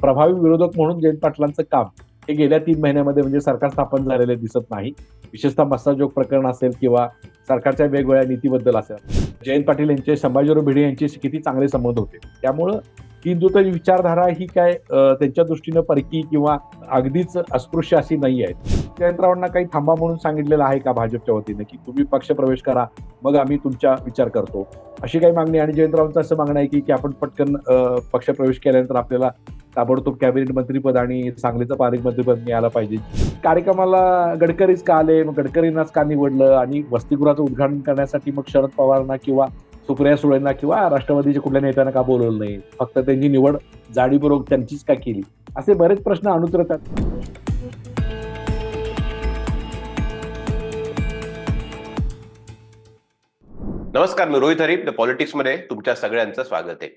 प्रभावी विरोधक म्हणून जयंत पाटलांचं काम हे गेल्या तीन महिन्यामध्ये म्हणजे सरकार स्थापन झालेले दिसत नाही. विशेषतः मस्ताजोग प्रकरण असेल किंवा सरकारच्या वेगवेगळ्या नीतीबद्दल असेल. जयंत पाटील यांचे संभाजीराव भिडे यांच्याशी किती चांगले संबंध होते. त्यामुळं हिंदुत्व विचारधारा ही काय त्यांच्या दृष्टीनं परकी किंवा अगदीच अस्पृश्य अशी नाही आहे जयंतरावांना काही थांबा म्हणून सांगितलेलं आहे का भाजपच्या वतीनं की तुम्ही पक्ष प्रवेश करा मग आम्ही तुमचा विचार करतो. अशी काही मागणी आणि जयंतरावांचं असं मागणं आहे की की आपण पटकन पक्ष प्रवेश केल्यानंतर आपल्याला ताबडतोब कॅबिनेट मंत्रीपद आणि सांगलीचं पारिक मंत्रीपद मिळालं पाहिजे. कार्यक्रमाला गडकरीच का आले? मग गडकरींनाच का निवडलं? आणि वसतिगृहाचं उद्घाटन करण्यासाठी मग शरद पवारांना किंवा सुप्रिया सुळेंना किंवा राष्ट्रवादीच्या कुठल्या नेत्यांना का बोलवलं नाही? फक्त त्यांची निवड जाडीपूर्वक त्यांचीच का केली? असे बरेच प्रश्न अनुतरतात नमस्कार मी रोहित हरीप द पॉलिटिक्समध्ये तुमच्या सगळ्यांचं स्वागत आहे.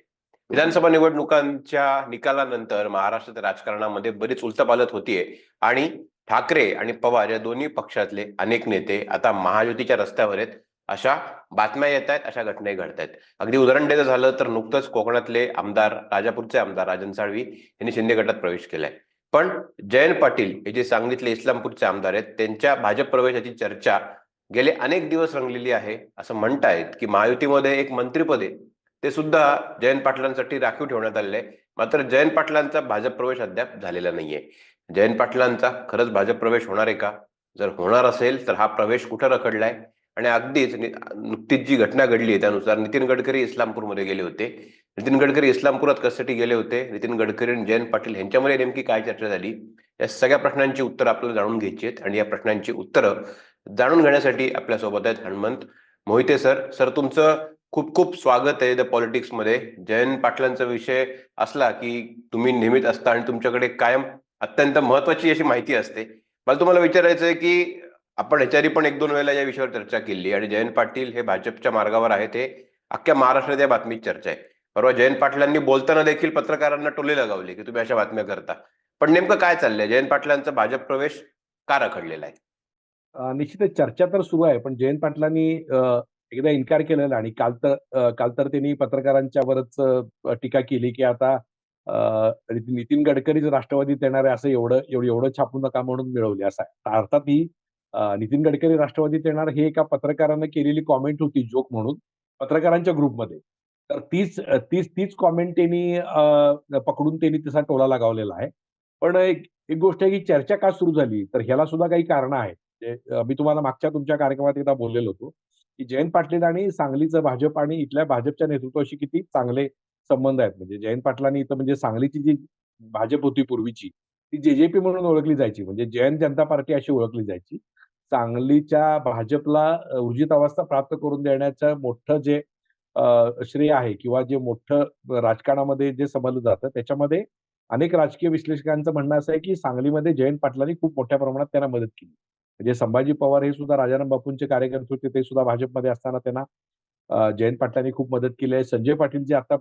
विधानसभा निवडणुकांच्या निकालानंतर महाराष्ट्राच्या राजकारणामध्ये बरीच उलथापालथ होतीये. आणि ठाकरे आणि पवार या दोन्ही पक्षातले अनेक नेते आता महायुतीच्या रस्त्यावर आहेत. अशा बातम्या येत आहेत अशा घटनाही घडत आहेत अगदी उदाहरण द्यायचं झालं तर नुकतंच कोकणातले आमदार राजापूरचे आमदार राजन साळवी यांनी शिंदे गटात प्रवेश केलाय. पण जयंत पाटील हे जे सांगलीतले इस्लामपूरचे आमदार आहेत त्यांच्या भाजप प्रवेशाची चर्चा गेले अनेक दिवस रंगलेली आहे असं म्हणतायत की महायुतीमध्ये एक मंत्रीपद आहे ते सुद्धा जयंत पाटलांसाठी राखीव ठेवण्यात आलेले आहे. मात्र जयंत पाटलांचा भाजप प्रवेश अद्याप झालेला नाहीये. जयंत पाटलांचा खरंच भाजप प्रवेश होणार आहे का? जर होणार असेल तर हा प्रवेश कुठं रखडलाय? आणि अगदीच नुकतीच जी घटना घडली आहे त्यानुसार नितीन गडकरी इस्लामपूरमध्ये गेले होते. नितीन गडकरी इस्लामपुरात कशासाठी गेले होते. नितीन गडकरी आणि जयंत पाटील यांच्यामध्ये नेमकी काय चर्चा झाली? या सगळ्या प्रश्नांची उत्तरं आपल्याला जाणून घ्यायची आहेत आणि या प्रश्नांची उत्तरं जाणून घेण्यासाठी आपल्यासोबत आहेत हनुमंत मोहिते सर. सर तुमचं खूप खूप स्वागत आहे द पॉलिटिक्समध्ये. जयंत पाटलांचा विषय असला की तुम्ही नेहमीच असता आणि तुमच्याकडे कायम अत्यंत महत्वाची अशी माहिती असते. मला तुम्हाला विचारायचं आहे की आपण ह्याच्याआधी पण एक दोन वेळेला या विषयावर चर्चा केली आणि जयंत पाटील हे भाजपच्या मार्गावर आहेत हे अख्ख्या महाराष्ट्रात या बातमीत चर्चा आहे. परवा जयंत पाटलांनी बोलताना देखील पत्रकारांना टोले लगावले की तुम्ही अशा बातम्या करता. पण नेमकं काय चाललंय? जयंत पाटलांचा भाजप प्रवेश का रखडलेला आहे? निश्चितच चर्चा तर सुरू आहे पण जयंत पाटलांनी एकदा इन्कार केलेला आणि काल तर काल तर त्यांनी पत्रकारांच्यावरच टीका केली की आता नितीन गडकरीच राष्ट्रवादीत येणार आहे असं एवढं एवढं एवढं छापू नका म्हणून मिळवले असं आहे. अर्थात ही नितीन गडकरी राष्ट्रवादीत येणार हे एका पत्रकारानं केलेली कॉमेंट होती जोक म्हणून पत्रकारांच्या ग्रुपमध्ये तर तीच तीच तीच कॉमेंट त्यांनी पकडून त्यांनी तसा टोला लगावलेला आहे. पण एक एक गोष्ट आहे की चर्चा का सुरू झाली? तर ह्याला सुद्धा काही कारण आहेत. मी तुम्हाला मागच्या तुमच्या कार्यक्रमात एकदा बोललेलो होतो की जयंत पाटील आणि सांगलीचं भाजप आणि इथल्या भाजपच्या नेतृत्वाशी किती चांगले संबंध आहेत. म्हणजे जयंत पाटलांनी इथं म्हणजे सांगलीची जी भाजप होती पूर्वीची ती जेजेपी म्हणून ओळखली जायची. म्हणजे जयंत जनता पार्टी अशी ओळखली जायची. सांगलीच्या भाजपला ऊर्जित अवस्था प्राप्त करून देण्याचं मोठं जे श्रेय आहे किंवा जे मोठं राजकारणामध्ये जे समजलं जातं त्याच्यामध्ये अनेक राजकीय विश्लेषकांचं म्हणणं असं आहे की सांगलीमध्ये जयंत पाटलांनी खूप मोठ्या प्रमाणात त्यांना मदत केली. म्हणजे संभाजी पवार हे सुद्धा राजाराम बापूंचे कार्यकर्ते होते ते सुद्धा भाजपमध्ये असताना त्यांना जयंत पाटलांनी खूप मदत केली आहे. संजय पाटील जे आता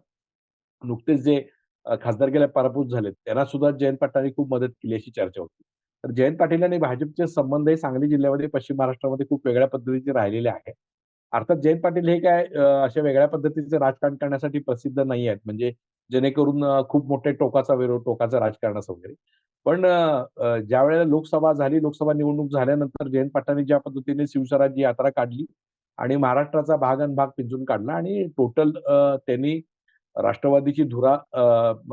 नुकतेच जे खासदार गेल्या पराभूत झालेत त्यांना सुद्धा जयंत पाटलांनी खूप मदत केली अशी चर्चा होती. तर जयंत पाटील आणि भाजपचे संबंध हे सांगली जिल्ह्यामध्ये पश्चिम महाराष्ट्रामध्ये खूप वेगळ्या पद्धतीचे राहिलेले आहेत. अर्थात जयंत पाटील हे काय अशा वेगळ्या पद्धतीचे राजकारण करण्यासाठी प्रसिद्ध नाही आहेत. म्हणजे जेणेकरून खूप मोठे टोकाचा विरोध टोकाचं राजकारण असं वगैरे. पण ज्या वेळेला लोकसभा झाली लोकसभा निवडणूक झाल्यानंतर जयंत पाटलांनी ज्या पद्धतीने शिवस्वराज्य यात्रा काढली आणि महाराष्ट्राचा भाग आणि भाग पिंजून काढला आणि टोटल त्यांनी राष्ट्रवादीची धुरा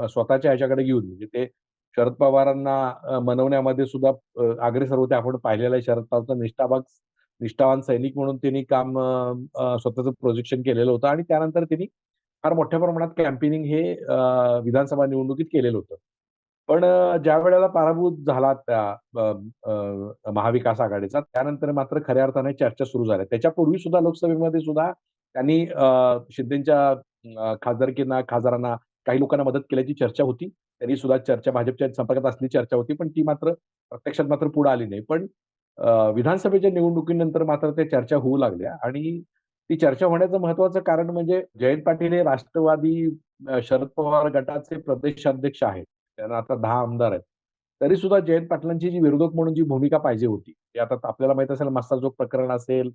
स्वतःच्या ह्याच्याकडे घेऊन म्हणजे ते शरद पवारांना मनवण्यामध्ये सुद्धा अग्रेसर होते. आपण पाहिलेलं आहे शरद पवारचा निष्ठाभाग निष्ठावान सैनिक म्हणून त्यांनी काम स्वतःचं प्रोजेक्शन केलेलं होतं आणि त्यानंतर त्यांनी फार मोठ्या प्रमाणात कॅम्पेनिंग हे विधानसभा निवडणुकीत केलेलं होतं. पण ज्या वेळेला पराभूत झाला त्या महाविकास आघाडीचा त्यानंतर मात्र खऱ्या अर्थाने चर्चा सुरू झाल्या. त्याच्यापूर्वी सुद्धा लोकसभेमध्ये सुद्धा त्यांनी शिंदेच्या खासदारकींना खासदारांना काही लोकांना मदत केल्याची चर्चा होती. तरी सुद्धा चर्चा भाजपच्या संपर्कात असली चर्चा होती पण ती मात्र प्रत्यक्षात मात्र पुढे आली नाही. पण विधानसभेच्या निवडणुकीनंतर मात्र त्या चर्चा होऊ लागल्या आणि ती चर्चा होण्याचं महत्वाचं कारण म्हणजे जयंत पाटील हे राष्ट्रवादी शरद पवार गटाचे प्रदेशाध्यक्ष आहेत. त्यांना आता दहा आमदार आहेत. तरी सुद्धा जयंत पाटलांची जी विरोधक म्हणून जी भूमिका पाहिजे होती ते आता आपल्याला माहीत असेल मस्साजोग प्रकरण असेल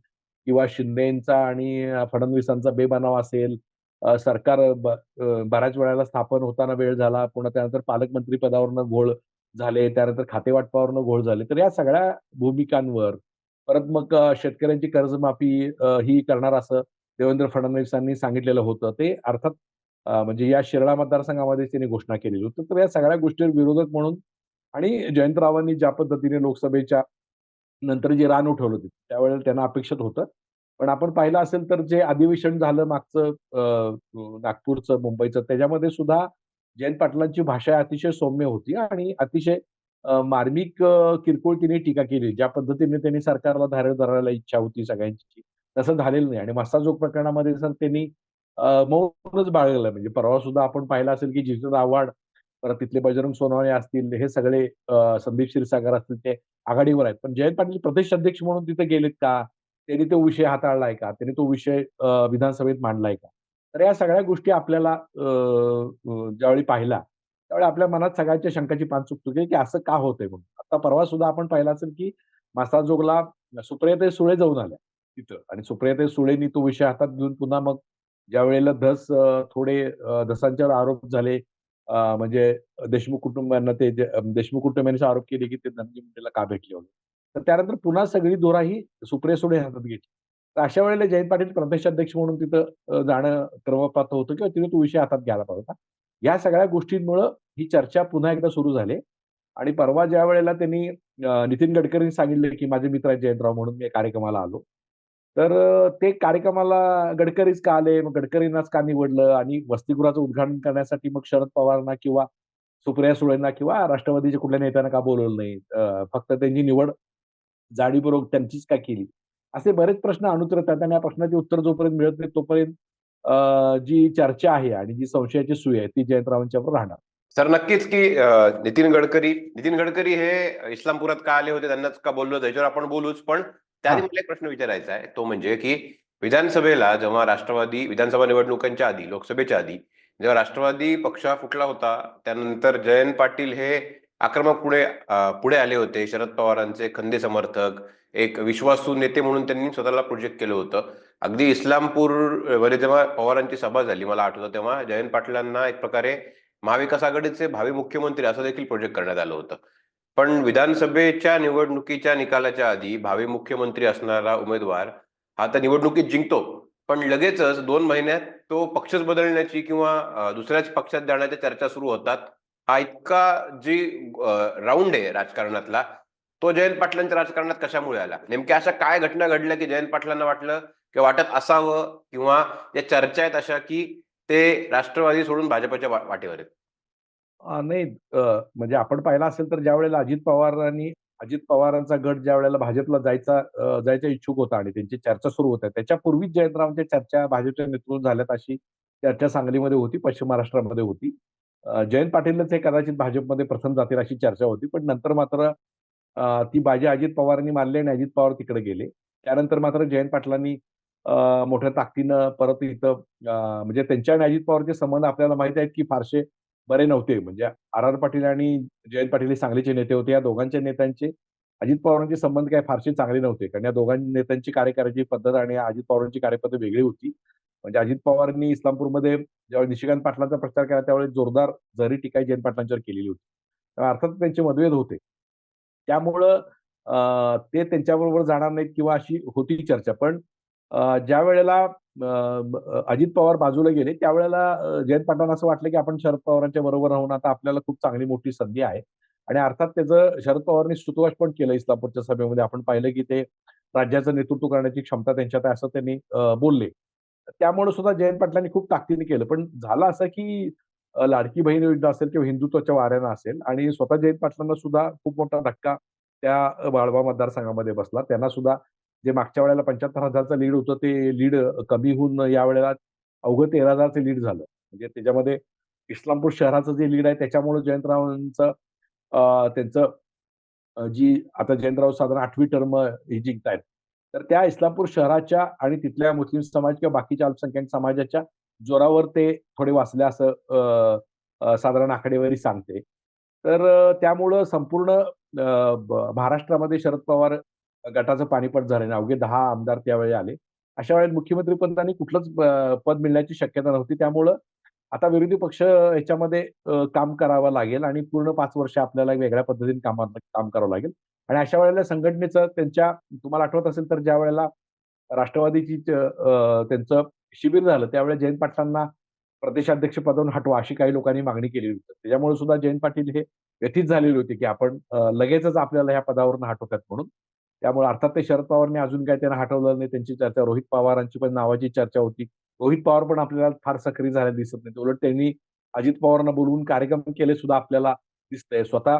किंवा शिंदेचा आणि फडणवीसांचा बेबनाव असेल सरकार ब बऱ्याच वेळेला स्थापन होताना वेळ झाला. पुन्हा त्यानंतर पालकमंत्री पदावरनं घोळ झाले. त्यानंतर खातेवाटपावरनं घोळ झाले. तर या सगळ्या भूमिकांवर परत मग शेतकऱ्यांची कर्जमाफी ही करणार असं देवेंद्र फडणवीसांनी सांगितलेलं होतं. ते अर्थात म्हणजे या शिराळा मतदारसंघामध्ये त्यांनी घोषणा केलेली होती. तर या सगळ्या गोष्टींवर विरोधक म्हणून आणि जयंतरावांनी ज्या पद्धतीने लोकसभेच्या नंतर जे रान उठवलं होते त्यावेळेला त्यांना अपेक्षित होतं. पण आपण पाहिलं असेल तर जे अधिवेशन झालं मागचं नागपूरचं, मुंबईचं त्याच्यामध्ये सुद्धा जयंत पाटलांची भाषा अतिशय सौम्य होती आणि अतिशय मार्मिक किरकोळ तिने टीका केली. ज्या पद्धतीने त्यांनी सरकारला धारे धरायला इच्छा होती सगळ्यांची, तसं झालेलं नाही आणि मस्साजोग प्रकरणामध्ये सर त्यांनी मौनच बाळगलं. म्हणजे परवा सुद्धा आपण पाहिलं असेल की जितेंद्र आव्हाड, परत तिथले बजरंग सोनवणे असतील, हे सगळे संदीप क्षीरसागर असतील ते आघाडीवर आहेत. पण जयंत पाटील प्रदेश अध्यक्ष म्हणून तिथे गेलेत का? त्यांनी तो विषय हाताळलाय का? त्यांनी तो विषय विधानसभेत मांडलाय का? तर या सगळ्या गोष्टी आपल्याला अ, ज्यावेळी पाहिला त्यावेळी आपल्या मनात सगळ्याच्या शंकाची पान चुकचुकली की असं का होतंय म्हणून. आता परवा सुद्धा आपण पाहिलं असेल की मासाजोगला सुप्रियाताई सुळे जाऊन आल्या तिथं आणि सुप्रियाताई सुळेनी तो विषय हातात घेऊन पुन्हा मग ज्यावेळेला धस थोडे धसांच्यावर आरोप झाले म्हणजे देशमुख कुटुंबियांना ते देशमुख कुटुंबियांनी आरोप केले की ते धनंजय मुंडेला का भेटले होते तर त्यानंतर पुन्हा सगळी दोरा ही सुप्रिया सुळे हातात घेतली. तर अशा वेळेला जयंत पाटील प्रदेशाध्यक्ष म्हणून तिथं जाणं क्रमप्राप्त होतं किंवा तिथे तो विषय हातात घ्यायला पाहिजे होता. या सगळ्या गोष्टींमुळं ही चर्चा पुन्हा एकदा सुरू झाली आणि परवा ज्या वेळेला त्यांनी नितीन गडकरींनी सांगितलं की माझे मित्र आहेत जयंतराव म्हणून मी कार्यक्रमाला आलो. तर ते कार्यक्रमाला गडकरीच का आले? मग गडकरींनाच का निवडलं? आणि वसतिगृहाचं उद्घाटन करण्यासाठी मग शरद पवारांना किंवा सुप्रिया सुळेंना किंवा राष्ट्रवादीच्या कुठल्या नेत्यांना का बोलवलं नाही? फक्त त्यांची निवड जाणीवपूर्वक त्यांचीच का केली? असे बरेच प्रश्न अनुत्तरित आहेत आणि या प्रश्नाची उत्तर जोपर्यंत मिळत नाही तोपर्यंत जी चर्चा आहे आणि जी संशयाची सुई आहे ती जयंतरावांच्यावर राहणार. सर नक्कीच की नितीन गडकरी नितीन गडकरी हे इस्लामपुरात का आले होते? त्यांनाच का बोललो त्याच्यावर आपण बोलूच. पण त्याआधी. मला एक प्रश्न विचारायचा आहे. तो म्हणजे की विधानसभेला जेव्हा राष्ट्रवादी विधानसभा निवडणुकांच्या आधी, लोकसभेच्या आधी जेव्हा राष्ट्रवादी पक्ष फुटला होता, त्यानंतर जयंत पाटील हे आक्रमक पुढे पुढे आले होते. शरद पवारांचे खंदे समर्थक, एक विश्वासू नेते म्हणून त्यांनी स्वतःला प्रोजेक्ट केलं होतं. अगदी इस्लामपूरमध्ये जेव्हा पवारांची सभा झाली मला आठवतं तेव्हा जयंत पाटलांना एक प्रकारे महाविकास आघाडीचे भावी मुख्यमंत्री असं देखील प्रोजेक्ट करण्यात आलं होतं. पण विधानसभेच्या निवडणुकीच्या निकालाच्या आधी भावी मुख्यमंत्री असणारा उमेदवार हा तर निवडणुकीत जिंकतो. पण लगेचच दोन महिन्यात तो पक्षच बदलण्याची किंवा दुसऱ्याच पक्षात जाण्याच्या चर्चा सुरू होतात. हा इतका जी राऊंड आहे राजकारणातला, तो जयंत पाटलांच्या राजकारणात कशामुळे आला? नेमक्या अशा काय घटना घडल्या की जयंत पाटलांना वाटलं किंवा वाटत असावं किंवा या चर्चा आहेत अशा की ते राष्ट्रवादी सोडून भाजपच्या वाटेवर आहेत? नाही म्हणजे आपण पाहिलं असेल तर ज्यावेळेला अजित पवारांनी अजित पवारांचा गट ज्यावेळेला भाजपला जायचा जायचा इच्छुक होता आणि त्यांची चर्चा सुरू होत्या. त्याच्यापूर्वीच जयंतरावांच्या चर्चा भाजपच्या नेतृत्व झाल्यात अशी चर्चा सांगलीमध्ये होती, पश्चिम महाराष्ट्रामध्ये होती. जयंत पाटीलच हे कदाचित भाजपमध्ये प्रथम जातील अशी चर्चा होती. पण नंतर मात्र ती बाजी अजित पवारांनी मानली आणि अजित पवार तिकडे गेले. त्यानंतर मात्र जयंत पाटलांनी मोठ्या ताकदीनं परत इथं म्हणजे त्यांच्या आणि अजित पवारचे संबंध आपल्याला माहीत आहेत की फारसे बरे नव्हते. म्हणजे आर आर पाटील आणि जयंत पाटील हे सांगलीचे नेते होते. या दोघांच्या नेत्यांचे अजित पवारांचे संबंध काय फारसे चांगले नव्हते. कारण या दोघां नेत्यांची कार्यकाराची पद्धत आणि अजित पवारांची कार्यपद्धत वेगळी होती. म्हणजे अजित पवारांनी इस्लामपूरमध्ये ज्यावेळी निशिकांत पाटलांचा प्रचार केला त्यावेळी जोरदार जहरी टीका जयंत पाटलांच्यावर केलेली होती. अर्थात त्यांचे मतभेद होते. त्यामुळं ते त्यांच्याबरोबर जाणार नाहीत किंवा अशी होती चर्चा. पण ज्या ज्यावेळेला अजित पवार बाजूला गेले, त्यावेळेला जयंत पाटलांना असं वाटलं, की आपण शरद पवारांच्या बरोबर राहून आता आपल्याला खूप चांगली मोठी संधी आहे. आणि अर्थात त्याचं शरद पवारांनी स्तुतवाच पण केलं इस्लामपूरच्या सभेमध्ये. आपण पाहिलं, की ते राज्याचं नेतृत्व करण्याची क्षमता त्यांच्यात आहे असं त्यांनी बोलले. त्यामुळे सुद्धा जयंत पाटलांनी खूप ताकदीने केलं. पण झालं असं, की लाडकी बहीण योजना असेल किंवा हिंदुत्वाच्या वाऱ्यानं असेल आणि स्वतः जयंत पाटलांना सुद्धा खूप मोठा धक्का त्या वाळवा मतदारसंघामध्ये बसला. त्यांना सुद्धा जे मागच्या वेळेला 75,000चं लीड होतं ते लीड कमी होऊन यावेळेला अवघं 13,000चं लीड झालं. म्हणजे त्याच्यामध्ये इस्लामपूर शहराचं जे लीड आहे त्याच्यामुळे जयंतरावांचं त्यांचं जी आता जयंतराव साधारण आठवी टर्म हे जिंकतायत. तर त्या इस्लामपूर शहराच्या आणि तिथल्या मुस्लिम समाज किंवा बाकीच्या अल्पसंख्याक समाजाच्या जोरावर ते थोडे वाचले असं अ, साधारण आकडेवारी सांगते. तर त्यामुळं संपूर्ण महाराष्ट्रामध्ये शरद पवार गटाचं पाणीपट झालं अवघे दहा आमदार त्यावेळी आले अशा वेळेला मुख्यमंत्री पदाने कुठलंच पद मिळण्याची शक्यता नव्हती. त्यामुळं आता विरोधी पक्ष याच्यामध्ये काम करावं लागेल आणि पूर्ण पाच वर्ष आपल्याला वेगळ्या पद्धतीने कामात काम करावं लागेल आणि अशा वेळेला संघटनेचं त्यांच्या तुम्हाला आठवत असेल तर ज्यावेळेला राष्ट्रवादीची त्यांचं शिबिर झालं त्यावेळेला जयंत पाटलांना प्रदेशाध्यक्ष पदावरून हटवा अशी काही लोकांनी मागणी केली होती. त्याच्यामुळे सुद्धा जयंत पाटील हे व्यथित झालेले होते, की आपण लगेचच आपल्याला ह्या पदावरून हटवतात म्हणून. त्यामुळे अर्थात ते शरद पवारांनी अजून काही त्यांना हटवलं नाही. त्यांची चर्चा रोहित पवारांची पण नावाची चर्चा होती. रोहित पवार पण आपल्याला फार सक्रिय झाले दिसत नाही उलट त्यांनी अजित पवारांना बोलवून कार्यक्रम केले सुद्धा आपल्याला दिसतंय. स्वतः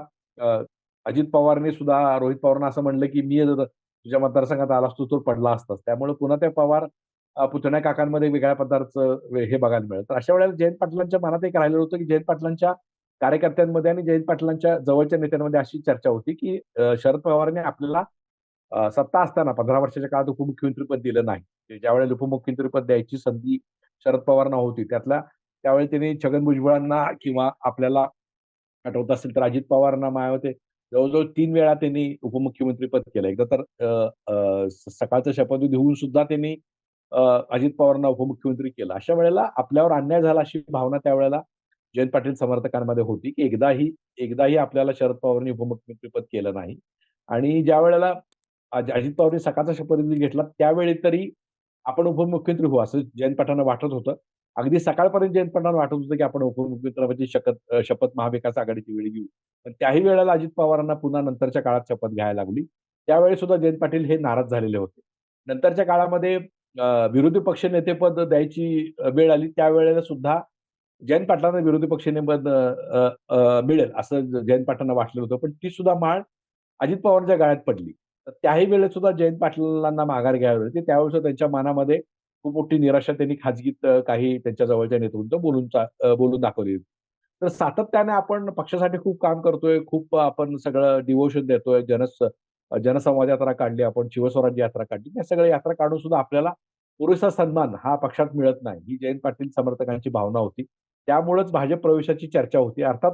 अजित पवारने सुद्धा रोहित पवारांना असं म्हणलं, की "मी जर तुझ्या मतदारसंघात आला असतो तर पडला असतास." त्यामुळे पुन्हा त्या पवार पुतण्या काकांमध्ये वेगळ्या पदार्थ हे बघायला मिळालं. तर अशा वेळेला जयंत पाटलांच्या मनात एक राहिलेलं होतं, की जयंत पाटलांच्या कार्यकर्त्यांमध्ये आणि जयंत पाटलांच्या जवळच्या नेत्यांमध्ये अशी चर्चा होती, की शरद पवारांनी आपल्याला सत्ता असताना 15 वर्षाच्या काळात उपमुख्यमंत्रीपद दिलं नाही. ज्यावेळेला उपमुख्यमंत्रीपद द्यायची संधी शरद पवारांना होती. त्यातल्या त्यावेळी त्यांनी छगन भुजबळांना किंवा आपल्याला आठवत असेल तर अजित पवारांना मायावते जवळ-जवळ 3 वेळा त्यांनी उपमुख्यमंत्रीपद केलं. एकदा तर अ, अ, सकाळचा होऊन सुद्धा त्यांनी अजित पवारांना उपमुख्यमंत्री केलं. अशा वेळेला आपल्यावर अन्याय झाला अशी भावना त्यावेळेला जयंत पाटील समर्थकांमध्ये होती, की एकदाही एकदाही आपल्याला शरद पवारांनी उपमुख्यमंत्रीपद केलं नाही आणि ज्यावेळेला वेळेला अजित पवारांनी सकाळचा शपथ घेतला त्यावेळी तरी आपण उपमुख्यमंत्री होऊ असं जयंत पाटलांना वाटत होतं. अगदी सकाळपर्यंत जयंत पाटलांना वाटत होतं, की आपण उपमुख्यमंत्र्याची शपथ शपथ महाविकास आघाडीची वेळी घेऊ. पण त्याही वेळेला अजित पवारांना पुन्हा नंतरच्या काळात शपथ घ्यायला लागली. त्यावेळी सुद्धा जयंत पाटील हे नाराज झालेले होते. नंतरच्या काळामध्ये विरोधी पक्ष नेतेपद द्यायची वेळ आली त्यावेळेला सुद्धा जयंत पाटलांना विरोधी पक्षनेपद अ, मिळेल असं जयंत पाटलांना वाटलं होतं. पण ती सुद्धा माळ अजित पवारांच्या गाळ्यात पडली. तर त्याही वेळेत सुद्धा जयंत पाटलांना माघार घ्यावी लागते त्यावेळेस त्यांच्या मनामध्ये खूप मोठी निराशा त्यांनी खाजगीत काही त्यांच्या जवळच्या नेतृत्व बोलून बोलून दाखवली होती. तर सातत्याने आपण पक्षासाठी खूप काम करतोय, खूप आपण सगळं डिव्होशन देतोय. जनस जनसंवाद यात्रा काढली आपण, शिवस्वराज्य यात्रा काढली. या सगळ्या यात्रा काढून सुद्धा आपल्याला पुरेसा सन्मान हा पक्षात मिळत नाही. ही जयंत पाटील समर्थकांची भावना होती. त्यामुळेच भाजप प्रवेशाची चर्चा होती. अर्थात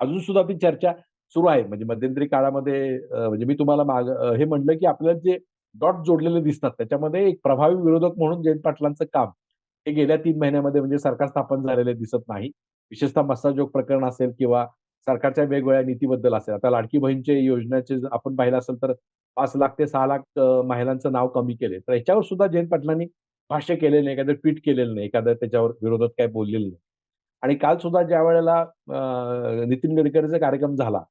अजून सुद्धा ती चर्चा सुरू आहे. म्हणजे मध्यंतरी काळामध्ये म्हणजे मी तुम्हाला माग हे म्हणलं की आपल्याला जे डॉट जोडलेले दिसतात त्याच्यामध्ये एक प्रभावी विरोधक म्हणून जयंत पाटलांचं काम हे गेल्या तीन महिन्यामध्ये म्हणजे सरकार स्थापन झालेले दिसत नाही. विशेषतः मस्साजोग प्रकरण असेल किंवा सरकारच्या वेगवेगळ्या नीतीबद्दल असेल. आता लाडकी बहीणचे योजनेचे जर आपण पाहिलं असेल तर पाच लाख ते सहा लाख महिलांचं नाव कमी केले तर ह्याच्यावर सुद्धा जयंत पाटलांनी भाष्य केलेलं नाही, एखादं ट्विट केलेलं नाही, एखादं त्याच्यावर विरोधात काय बोललेलं नाही. आणि काल सुद्धा ज्या वेळेला नितीन गडकरीचा कार्यक्रम झाला,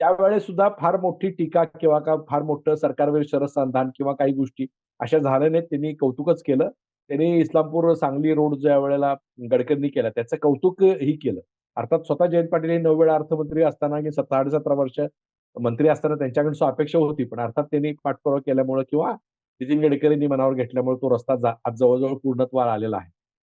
त्यावेळेस सुद्धा फार मोठी टीका किंवा का फार मोठं सरकारवर शरसंधान किंवा काही गोष्टी अशा झाल्या नाहीत. त्यांनी कौतुकच केलं. त्यांनी इस्लामपूर सांगली रोड ज्या वेळेला गडकरींनी केला त्याचं कौतुकही केलं. अर्थात स्वतः जयंत पाटील हे नऊ वेळा अर्थमंत्री असताना की 17.5 वर्ष मंत्री असताना त्यांच्याकडून सो अपेक्षा होती. पण अर्थात त्यांनी पाठपुरावा केल्यामुळे किंवा नितीन गडकरींनी मनावर घेतल्यामुळे तो रस्ता आज जवळजवळ पूर्णत्वाला आलेला आहे.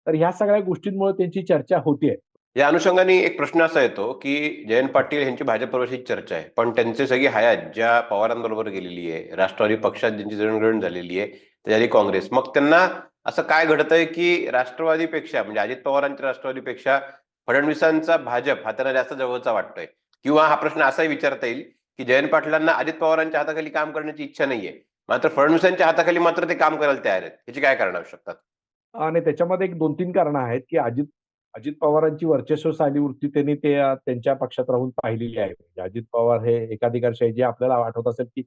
तर ह्या सगळ्या गोष्टींमुळे त्यांची चर्चा होतीये. या अनुषंगाने एक प्रश्न असा येतो, की जयंत पाटील यांची भाजप प्रवेशाची चर्चा आहे. पण त्यांची सगळी हयात ज्या पवारांबरोबर गेलेली आहे, राष्ट्रवादी पक्षात ज्यांची जळणघळण झालेली आहे, त्याच्या काँग्रेस. मग त्यांना असं काय घडतंय, की राष्ट्रवादीपेक्षा म्हणजे अजित पवारांच्या राष्ट्रवादीपेक्षा फडणवीसांचा भाजप हा त्यांना जास्त जवळचा वाटतोय? किंवा हा प्रश्न असाही विचारता येईल, की जयंत पाटलांना अजित पवारांच्या हाताखाली काम करण्याची इच्छा नाहीये. मात्र फडणवीसांच्या हाताखाली मात्र ते काम करायला तयार आहेत. याची काय कारण असू शकतात? आणि त्याच्यामध्ये एक दोन तीन कारण आहेत, की अजित अजित पवारांची वर्चस्वशाली वृत्ती त्यांनी ते त्यांच्या पक्षात राहून पाहिलेली आहे. म्हणजे अजित पवार हे एकाधिकारशाही जे आपल्याला आठवत असेल, की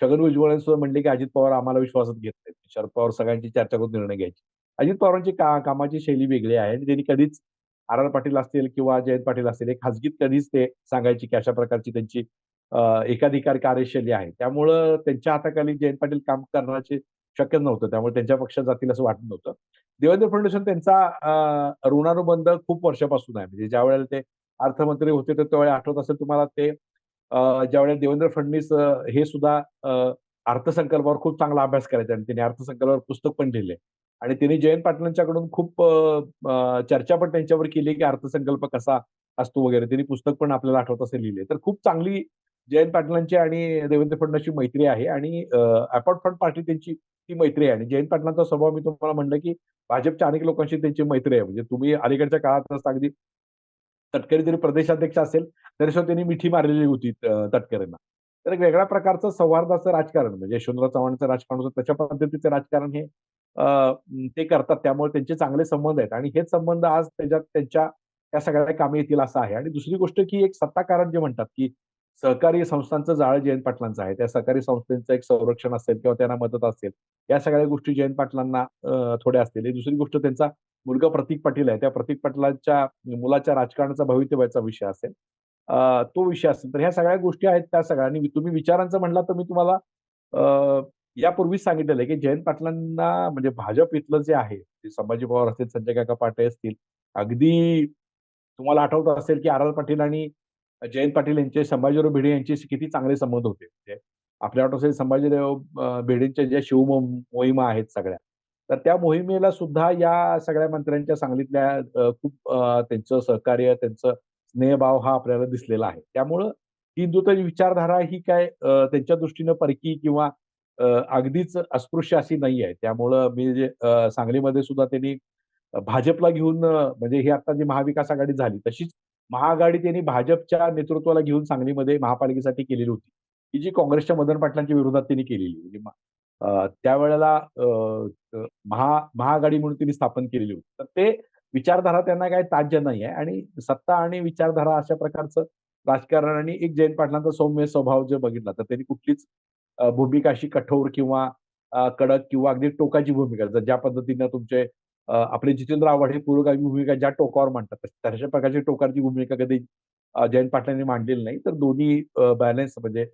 छगन भुजबळांनी सुद्धा म्हणले, की अजित पवार आम्हाला विश्वासात घेत नाहीत. शरद पवार सगळ्यांची चर्चा करून निर्णय घ्यायची अजित पवारांची का कामाची शैली वेगळी आहे आणि त्यांनी कधीच आर. आर. पाटील असतील किंवा जयंत पाटील असतील, हे खाजगीत कधीच ते सांगायचे, की अशा प्रकारची त्यांची एकाधिकार कार्यशैली आहे. त्यामुळं त्यांच्या हाताखाली जयंत पाटील काम करण्याचे शक्य नव्हतं. त्यामुळे त्यांच्या पक्षात जातील असं वाटत नव्हतं. देवेंद्र फडणवीस त्यांचा ऋणानुबंध खूप वर्षापासून आहे. म्हणजे ज्यावेळेला ते अर्थमंत्री होते, तर त्यावेळेला आठवत असेल तुम्हाला ते ज्या वेळेला देवेंद्र फडणवीस हे सुद्धा अर्थसंकल्पावर खूप चांगला अभ्यास करायचा आणि त्यांनी अर्थसंकल्पावर पुस्तक पण लिहिले आणि त्यांनी जयंत पाटलांच्याकडून खूप चर्चा पण त्यांच्यावर केली, की अर्थसंकल्प कसा असतो वगैरे. त्यांनी पुस्तक पण आपल्याला आठवत असेल लिहिले तर खूप चांगली जयंत पाटलांची आणि देवेंद्र फडणवीसची मैत्री आहे आणि अपार्ट फ्रॉम पार्टी त्यांची ती मैत्री आहे आणि जयंत पाटलांचा स्वभाव मी तुम्हाला म्हणलं, की भाजपच्या अनेक लोकांशी त्यांची मैत्री आहे. म्हणजे तुम्ही अलीकडच्या काळात अगदी तटकरी जरी प्रदेशाध्यक्ष असेल, तरी सुद्धा त्यांनी मिठी मारलेली होती तटकरींना तटकरेंना. तर एक वेगळ्या प्रकारचं सौहार्दाचं राजकारण म्हणजे यशवंतराव चव्हाणचं राजकारण होतं त्याच्या पद्धतीचं राजकारण हे अं, ते करतात. त्यामुळे त्यांचे चांगले संबंध आहेत आणि हेच संबंध आज त्याच्यात त्यांच्या त्या सगळ्या कामे येतील असं आहे. आणि दुसरी गोष्ट की एक सत्ताकारण जे म्हणतात, की सहकारी संस्थांचं जाळं जयंत पाटलांचं आहे. त्या सहकारी संस्थेचं एक संरक्षण असेल किंवा त्यांना मदत असेल, या सगळ्या गोष्टी जयंत पाटलांना थोड्या असतील. दुसरी गोष्ट त्यांचा मुलगा प्रतीक पाटील आहे. त्या प्रतीक पाटलांच्या मुलाच्या राजकारणाचा भवितव्याचा विषय असेल. तो विषय असेल. तर ह्या सगळ्या गोष्टी आहेत त्या सगळ्या आणि तुम्ही विचारांचं म्हटलात तर मी तुम्हाला यापूर्वीच सांगितलेलं आहे, की जयंत पाटलांना म्हणजे भाजप इथलं जे आहे, ते संभाजी पवार असतील, संजय काका पाटे असतील, अगदी तुम्हाला आठवत असेल, की आर. आर. पाटील आणि जयंत पाटील यांचे संभाजीराव भिडे यांच्याशी किती चांगले संबंध होते. म्हणजे आपल्या आठवत असेल संभाजीराव भिडेंच्या ज्या शिव मोहिमा आहेत सगळ्या, तर त्या मोहिमेला सुद्धा या सगळ्या मंत्र्यांच्या सांगलीतल्या खूप त्यांचं सहकार्य, त्यांचं स्नेहभाव हा आपल्याला दिसलेला आहे. त्यामुळं हिंदुत्वाची विचारधारा ही काय त्यांच्या दृष्टीनं परकी किंवा अगदीच अस्पृश्य अशी नाही आहे. त्यामुळं मी जे सांगलीमध्ये सुद्धा त्यांनी भाजपला घेऊन म्हणजे ही आता जी महाविकास आघाडी झाली, तशीच महाआघाडी त्यांनी भाजपच्या नेतृत्वाला घेऊन सांगलीमध्ये महापालिकेसाठी केलेली होती. की जी काँग्रेसच्या मदन पाटलांच्या विरोधात त्यांनी केलेली. म्हणजे त्यावेळेला अ, महा महाआघाडी म्हणून त्यांनी स्थापन केलेली होती. तर ते विचारधारा त्यांना काही ताज्य नाही आहे आणि सत्ता आणि विचारधारा अशा प्रकारचं राजकारण आणि एक जयंत पाटलांचा सौम्य स्वभाव जर बघितला, तर त्यांनी कुठलीच भूमिका अशी कठोर किंवा कडक किंवा अगदी टोकाची भूमिका ज्या पद्धतीनं तुमचे आपले जितेंद्र आव्हाड हे पुरोगामी भूमिका ज्या टोकावर मांडतात, तशा प्रकारची टोकारची भूमिका कधी जयंत पाटलांनी मांडलेली नाही. तर दोन्ही बॅलन्स म्हणजे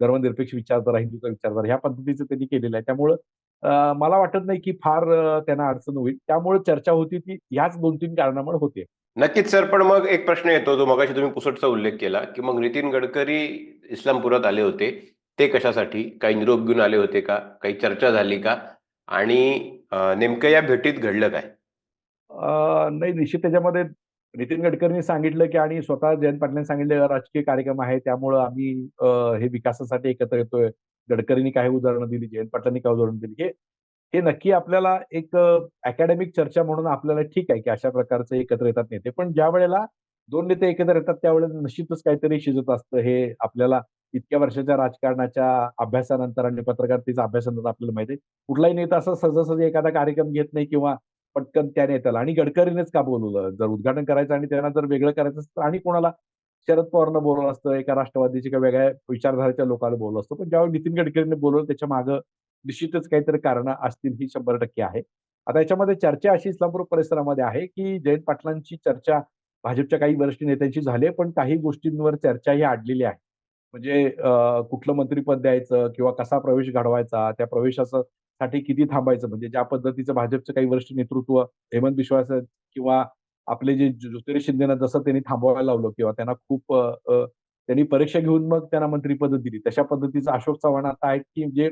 धर्मनिरपेक्ष विचारधारा, हिंदूचा विचारधारा ह्या पद्धतीचं त्यांनी केलेलं आहे. त्यामुळं मला वाटत नाही की फार त्यांना अडचण होईल. त्यामुळे चर्चा होती ती ह्याच 2-3 कारणामुळे होते. नक्कीच सर. पण मग एक प्रश्न येतो, जो मगाशी तुम्ही पुसटचा उल्लेख केला, की मग नितीन गडकरी इस्लामपुरात आले होते. ते कशासाठी? काही निरोप घेऊन आले होते का? काही चर्चा झाली का? आणि नेमकं या भेटीत घडलं काय? नाही निश्चित त्याच्यामध्ये नितीन गडकरींनी सांगितलं, की आणि स्वतः जयंत पाटलांनी सांगितलं राजकीय कार्यक्रम आहे. त्यामुळं आम्ही हे विकासासाठी एकत्र येतोय. गडकरींनी काही उदाहरणं दिली, जयंत पाटलांनी काही उदाहरणं दिली. हे हे नक्की आपल्याला एक अकॅडमिक चर्चा म्हणून आपल्याला ठीक आहे, की अशा प्रकारचे एकत्र येतात नेते. पण ज्या वेळेला दोन नेते एकत्र येतात, त्यावेळेला निश्चितच काहीतरी शिजत असतं. हे आपल्याला इतक्या वर्षाच्या राजकारणाच्या अभ्यासानंतर आणि पत्रकारितेच्या अभ्यासानंतर आपल्याला माहिती आहे. कुठलाही नेता असं सहजासहजी एखादा कार्यक्रम घेत नाही किंवा पटकन त्या नेत्याला आणि गडकरीनेच का बोलवलं? जर उद्घाटन करायचं आणि त्यांना जर वेगळं करायचं असतं, आणि कोणाला शरद पवारनं बोलवलं असतं, एका राष्ट्रवादीच्या किंवा वेगळ्या विचारधारेच्या लोकांना बोलवलं असतं. पण ज्यावेळी नितीन गडकरीने बोलवलं त्याच्या मागं निश्चितच काहीतरी कारणं असतील ही 100% आहे. आता याच्यामध्ये चर्चा अशी इस्लामपूर परिसरामध्ये आहे, की जयंत पाटलांची चर्चा भाजपच्या काही वरिष्ठ नेत्यांशी झाली पण काही गोष्टींवर चर्चा ही अडलेली आहे. म्हणजे कुठलं मंत्रीपद द्यायचं किंवा कसा प्रवेश घडवायचा, त्या प्रवेशाचं साठी किती थांबायचं म्हणजे ज्या पद्धतीचं भाजपचं काही वरिष्ठ नेतृत्व हेमंत विश्वास किंवा आपले जे ज्योतिराव शिंदेना जसं त्यांनी थांबवायला लावलं किंवा त्यांना खूप त्यांनी परीक्षा घेऊन मग त्यांना मंत्रीपद दिली. तशा पद्धतीचं अशोक चव्हाण आता आहेत, की म्हणजे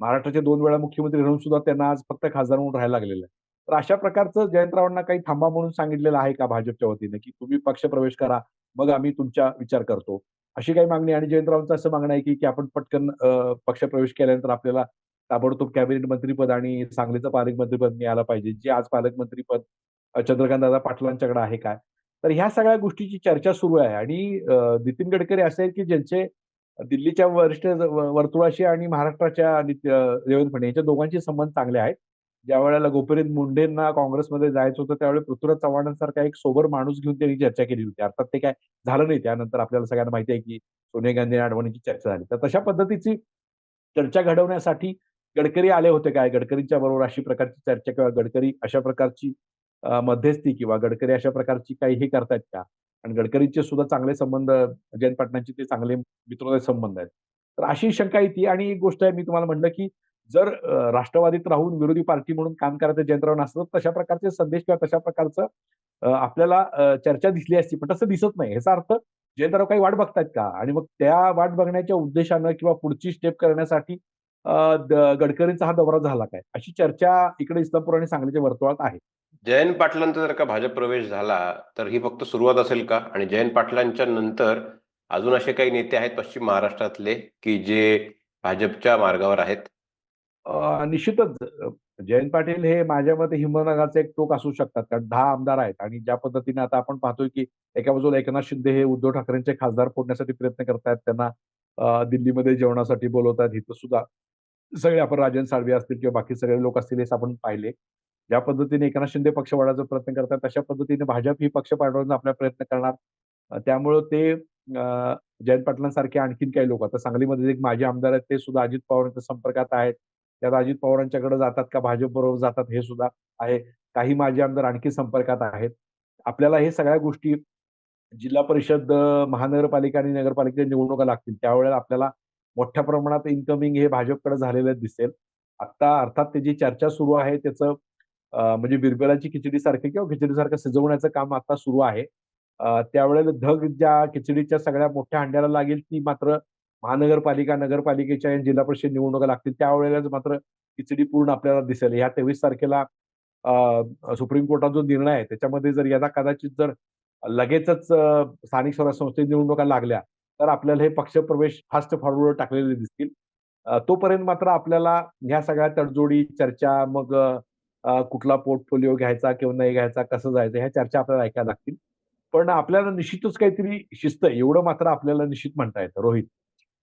महाराष्ट्राचे दोन वेळा मुख्यमंत्री राहून सुद्धा त्यांना आज फक्त खासदार म्हणून राहायला लागलेलं आहे. तर अशा प्रकारचं जयंतरावांना काही थांबा म्हणून सांगितलेलं आहे का भाजपच्या वतीने, की तुम्ही पक्ष प्रवेश करा, मग आम्ही तुमचा विचार करतो. अशी काही मागणी आणि जयंतरावांचं असं मागणं आहे, की की आपण पटकन पक्ष पक्षप्रवेश केल्यानंतर आपल्याला ताबडतोब कॅबिनेट मंत्रीपद आणि सांगलीचं पालकमंत्रीपद मिळालं पाहिजे. जे आज पालकमंत्रीपद चंद्रकांतदादा पाटलांच्याकडे आहे काय तर ह्या सगळ्या गोष्टीची चर्चा सुरू आहे आणि नितीन गडकरी असे आहेत, की ज्यांचे दिल्लीच्या वरिष्ठ वर्तुळाशी आणि महाराष्ट्राच्या देवेंद्र फडणवीस यांच्या दोघांचे संबंध चांगले आहेत. ज्यावेळेला गोपीनाथ मुंडेंना काँग्रेसमध्ये जायचं होतं, त्यावेळी पृथ्वीराज चव्हाणांसारखा एक सोबर माणूस घेऊन त्यांनी चर्चा केली होती. अर्थात ते काय झालं नाही. त्यानंतर आपल्याला सगळ्यांना माहिती आहे, की सोनिया गांधी आणि अडवाणीची चर्चा झाली. तर तशा पद्धतीची चर्चा घडवण्यासाठी गडकरी आले होते काय? गडकरींच्या बरोबर अशी प्रकारची चर्चा किंवा गडकरी अशा प्रकारची मध्यस्थी किंवा गडकरी अशा प्रकारची काही हे करतायत का? आणि गडकरींचे सुद्धा चांगले संबंध जयंत पाटणांचे ते चांगले मित्र संबंध आहेत. तर अशी शंका येते आणि एक गोष्ट आहे मी तुम्हाला म्हटलं, की जर राष्ट्रवादीत राहून विरोधी पार्टी म्हणून काम करायचं जयंतराव असतं, तशा प्रकारचे संदेश किंवा तशा प्रकारचं आपल्याला चर्चा दिसली असती. पण तसं दिसत नाही. याचा अर्थ जयंतराव काही वाट बघतायत का? आणि मग त्या वाट बघण्याच्या उद्देशानं किंवा पुढची स्टेप करण्यासाठी गडकरींचा हा दौरा झाला काय? अशी चर्चा इकडे इस्लामपूर आणि सांगलीच्या वर्तुळात आहे. जयंत पाटलांचा जर का भाजप प्रवेश झाला, तर ही फक्त सुरुवात असेल का? आणि जयंत पाटलांच्या नंतर अजून असे काही नेते आहेत पश्चिम महाराष्ट्रातले, की जे भाजपच्या मार्गावर आहेत? निश्चितच जयंत पाटील हे माझ्या मते हिमनगाचं एक टोक असू शकतात. कारण दहा आमदार आहेत आणि ज्या पद्धतीने आता आपण पाहतोय, की एका बाजूला एकनाथ शिंदे हे उद्धव ठाकरेंचे खासदार फोडण्यासाठी प्रयत्न करतायत. त्यांना दिल्लीमध्ये जेवणासाठी बोलवतात इथं सुद्धा सगळे आपण राजन साळवे असतील किंवा बाकी सगळे लोक असतील हेच आपण पाहिले ज्या पद्धतीने एकनाथ शिंदे पक्ष वाढायचा प्रयत्न करतात तशा पद्धतीने भाजप ही पक्ष वाढवण्याचा आपला प्रयत्न करणार त्यामुळे त्यामुळं ते जयंत पाटलांसारखे आणखीन काही लोक आता सांगलीमध्ये एक माजी आमदार आहेत ते सुद्धा अजित पवारांच्या संपर्कात आहेत त्यात अजित पवारांच्याकडे जातात का भाजप बरोबर जातात हे सुद्धा आहे. काही माजी आमदार आणखी संपर्कात आहेत. आपल्याला हे सगळ्या गोष्टी जिल्हा परिषद महानगरपालिका आणि नगरपालिकेच्या निवडणुका लागतील. त्यावेळेला आपल्याला मोठ्या प्रमाणात इन्कमिंग हे भाजपकडे झालेलं दिसेल. आता अर्थात त्याची चर्चा सुरू आहे. त्याचं म्हणजे बिरबेलाची खिचडी सारखं किंवा खिचडीसारखं सजवण्याचं काम आता सुरू आहे. त्यावेळेला धग ज्या खिचडीच्या सगळ्या मोठ्या हंड्याला लागेल ती मात्र महानगरपालिका नगरपालिकेच्या आणि जिल्हा परिषद निवडणुका लागतील त्यावेळेलाच मात्र खिचडी पूर्ण आपल्याला दिसेल. ह्या तेवीस तारखेला सुप्रीम कोर्टाचा जो निर्णय आहे त्याच्यामध्ये जर यदा कदाचित जर लगेचच स्थानिक स्वराज्य संस्थेची निवडणुका लागल्या तर आपल्याला हे पक्षप्रवेश फास्ट फॉरवर्ड टाकलेले दिसतील. तोपर्यंत मात्र आपल्याला ह्या सगळ्या तडजोडी चर्चा मग कुठला पोर्टफोलिओ घ्यायचा किंवा नाही घ्यायचा कसं जायचं ह्या चर्चा आपल्याला ऐकायला लागतील. पण आपल्याला निश्चितच काहीतरी शिस्त एवढं मात्र आपल्याला निश्चित म्हणता येतं. रोहित.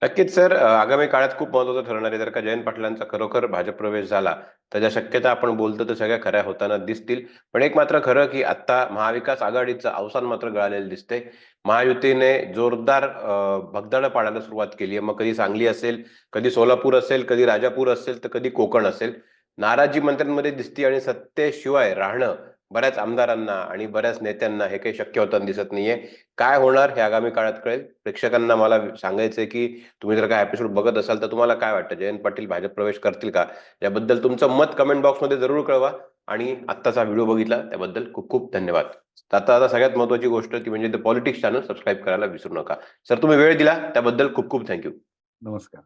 नक्कीच सर. आगामी काळात खूप महत्वाचं ठरणार आहे. जर का जयंत पाटलांचा खरोखर भाजप प्रवेश झाला त्याच्या शक्यता आपण बोलतो तर सगळ्या खऱ्या होताना दिसतील. पण एक मात्र खरं की आता महाविकास आघाडीचं अवसान मात्र गळालेलं दिसतंय. महायुतीने जोरदार भगदाडं भगदाड पाडायला सुरुवात केली आहे. मग कधी सांगली असेल कधी सोलापूर असेल कधी राजापूर असेल तर कधी कोकण असेल. नाराजी मंत्र्यांमध्ये दिसते आणि सत्तेशिवाय राहणं बऱ्याच आमदारांना आणि बऱ्याच नेत्यांना हे काही शक्य होताना दिसत नाहीये. काय होणार हे आगामी काळात कळेल. प्रेक्षकांना मला सांगायचंय की तुम्ही जर काय एपिसोड बघत असाल तर तुम्हाला काय वाटतं? जयंत पाटील भाजप प्रवेश करतील का? याबद्दल तुमचं मत कमेंट बॉक्समध्ये जरूर कळवा आणि आत्ताचा व्हिडिओ बघितला त्याबद्दल खूप खूप धन्यवाद. आता आता सगळ्यात महत्वाची गोष्ट ती म्हणजे द पॉलिटिक्स चॅनल सबस्क्राईब करायला विसरू नका. सर तुम्ही वेळ दिला त्याबद्दल खूप खूप थँक्यू नमस्कार.